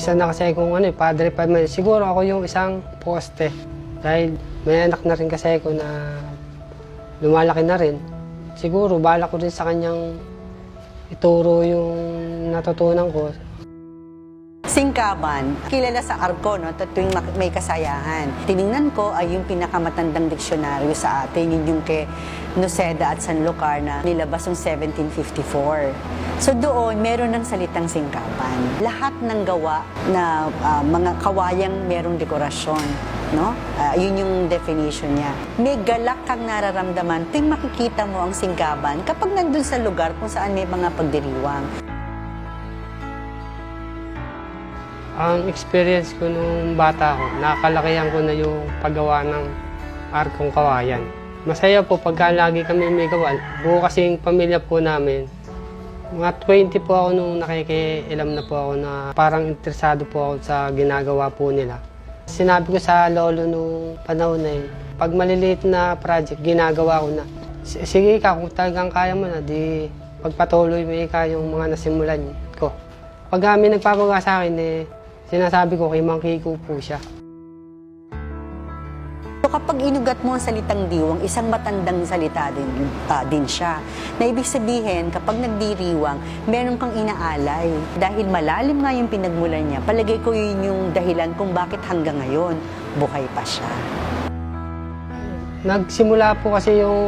Isa na kasi kung ano, eh, padre pa man. Siguro ako yung isang poste. Dahil may anak na rin kasi ako na lumalaki na rin. Siguro, bala ko rin sa kanyang ituro yung natutunan ko. Singkaban, kilala sa arko no, tuwing may kasayahan. Tiningnan ko ay yung pinakamatandang diksyonaryo sa atin, yun yung kay Noceda at Sanlucar na nilabas noong 1754. So doon, meron ng salitang singkaban. Lahat ng gawa na ah, mga kawayang merong dekorasyon. No? Ah, yun yung definition niya. May galak kang nararamdaman tuwing makikita mo ang singkaban kapag nandun sa lugar kung saan may mga pagdiriwang. Ang experience ko nung bata ko, nakakalakihan ko na yung paggawa ng arkong kawayan. Masaya po pagka lagi kami may gawa. Buo kasing pamilya po namin. Mga 20 po ako nung nakikialam na po ako na parang interesado po ako sa ginagawa po nila. Sinabi ko sa lolo nung panahon na yun, pag maliliit na project, ginagawa ko na. Sige ka, kung talagang kaya mo na, di pagpatuloy mo ika yung mga nasimulan ko. Pag kami nagpapagawa sa akin, eh, sinasabi ko kay Mang Kiko po siya. So kapag inugat mo ang salitang diwang, isang matandang salita din, ah, din siya. Na ibig sabihin, kapag nagdiriwang, meron kang inaalay. Dahil malalim nga yung pinagmulan niya, palagay ko yun yung dahilan kung bakit hanggang ngayon, buhay pa siya. Nagsimula po kasi yung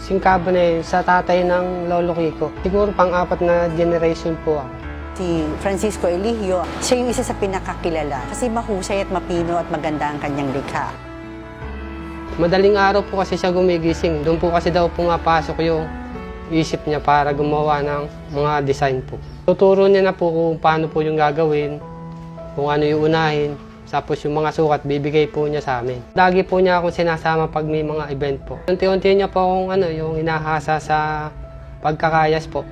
singkaban na yun sa tatay ng lolo Kiko. Siguro pang-apat na generation po ako. Si Francisco Eligio, siya yung isa sa pinakakilala kasi mahusay at mapino at maganda ang kanyang likha. Madaling araw po kasi siya gumigising. Doon po kasi daw pumapasok yung isip niya para gumawa ng mga design po. Tuturo niya na po kung paano po yung gagawin, kung ano yung unahin, tapos yung mga sukat, bibigay po niya sa amin. Lagi po niya akong sinasama pag may mga event po. Unti-unti niya po akong ano, yung inahasa sa pagkakayas po.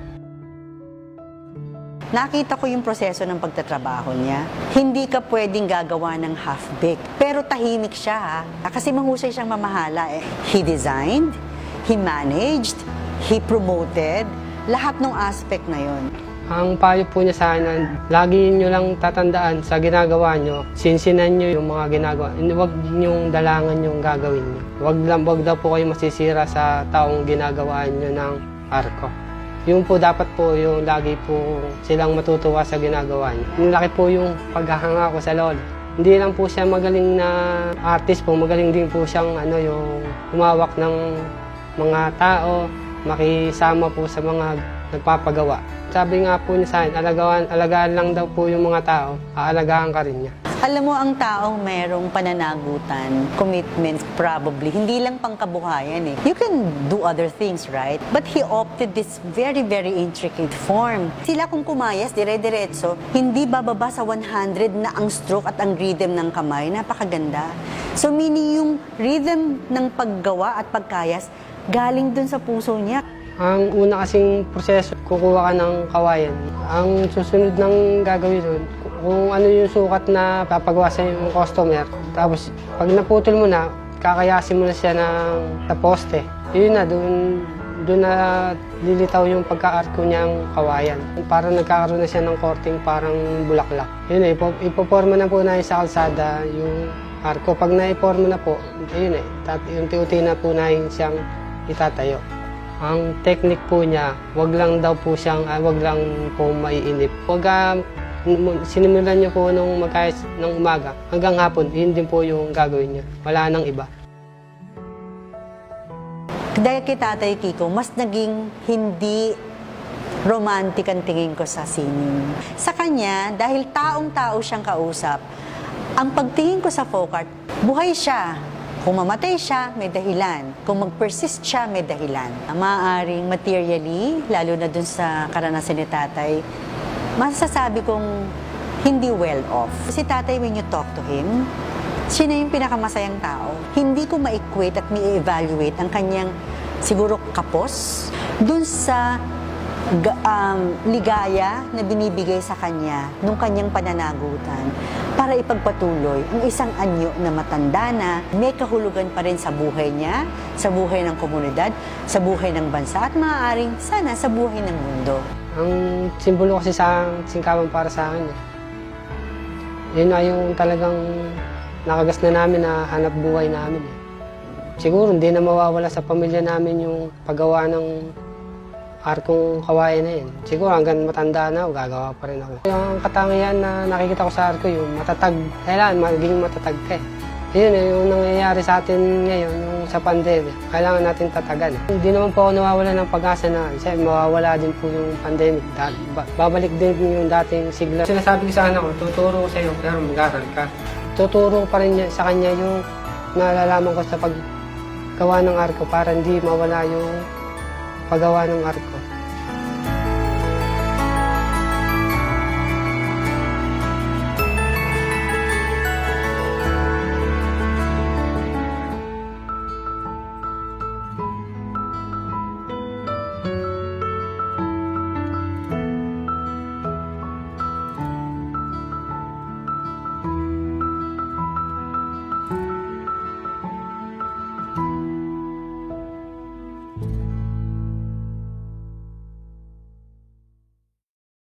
Nakita ko yung proseso ng pagtatrabaho niya. Hindi ka pwedeng gagawa ng half-baked. Pero tahimik siya ha. Kasi mahusay siyang mamahala eh. He designed, he managed, he promoted, lahat ng aspect na yon. Ang payo po niya sa akin, lagi niyo lang tatandaan sa ginagawa niyo, sinsinan niyo yung mga ginagawa. Huwag niyong dalangan yung gagawin niyo. Huwag, lang, huwag daw po kayo masisira sa taong ginagawaan niyo ng arko. Yung po dapat po yung lagi po silang matutuwa sa ginagawa niyo. Yung laki po yung paghahanga ko sa lolo. Hindi lang po siya magaling na artist po, magaling din po siyang ano, yung humawak ng mga tao, makisama po sa mga nagpapagawa. Sabi nga po niya sa akin, alagaan, alagaan lang daw po yung mga tao, aalagaan ka rin niya. Alam mo, ang taong merong pananagutan, commitment, probably, hindi lang pangkabuhayan eh. You can do other things, right? But he opted this very, very intricate form. Sila kung kumayas, dire-diretso, hindi bababa sa 100 na ang stroke at ang rhythm ng kamay. Napakaganda. So, meaning yung rhythm ng paggawa at pagkayas, galing dun sa puso niya. Ang una kasing proseso, kukuha ka ng kawayan. Ang susunod ng gagawin doon, kung ano yung sukat na papagawa sa yung customer. Tapos, pag naputol mo na, kakayasin mo na siya ng, sa poste. Yun na, doon, doon na lilitaw yung pagka-arko niyang kawayan. Parang nagkakaroon na siya ng korting parang bulaklak. Yun na, ipo, ipoporma na po namin sa kalsada yung arko. Pag naiporma na po, ayun eh, unti-unti na po namin siyang itatayo. Ang technique po niya, wag lang daw po siyang, ah, wag lang po maiinip. Pag ah, sinimulan niyo po nung magkayas ng umaga, hanggang hapon, yun din po yung gagawin niya. Wala nang iba. Dahil kay Tatay Kiko, mas naging hindi romantic ang tingin ko sa sining. Sa kanya, dahil taong-tao siyang kausap, ang pagtingin ko sa folk art, buhay siya. Kung mamatay siya, may dahilan. Kung mag-persist siya, may dahilan. Maaring materially, lalo na dun sa karanasan ni tatay, masasabi kong hindi well off. Si tatay, when you talk to him, siya na yung pinakamasayang tao. Hindi ko ma-equate at ma-evaluate ang kanyang siguro kapos dun sa um, ligaya na binibigay sa kanya nung kanyang pananagutan para ipagpatuloy ang isang anyo na matanda na may kahulugan pa rin sa buhay niya, sa buhay ng komunidad, sa buhay ng bansa at maaaring sana sa buhay ng mundo. Ang simbolo kasi sa singkawan para sa akin, Yun na yung talagang nakagas na namin na hanap buhay namin. Siguro hindi na mawawala sa pamilya namin yung paggawa ng arkong kawayan na yun. Siguro hanggang matanda na ako, gagawa pa rin ako. Yung katangian na nakikita ko sa arko, yung matatag. Kailangan maging matatag ka eh. Yun eh, yung nangyayari sa atin ngayon, yung sa pandemya. Kailangan natin tatagan. eh. Hindi naman po ako nawawala ng pag-asa na kasi mawawala din po yung pandemic. Da- ba- babalik din yung dating sigla. Sinasabi ko sa anak ko, tuturo ko sa iyo pero mag-aral ka. Tuturo ko pa rin sa kanya yung nalalaman ko sa paggawa ng arko para hindi mawala yung paggawa ng arko.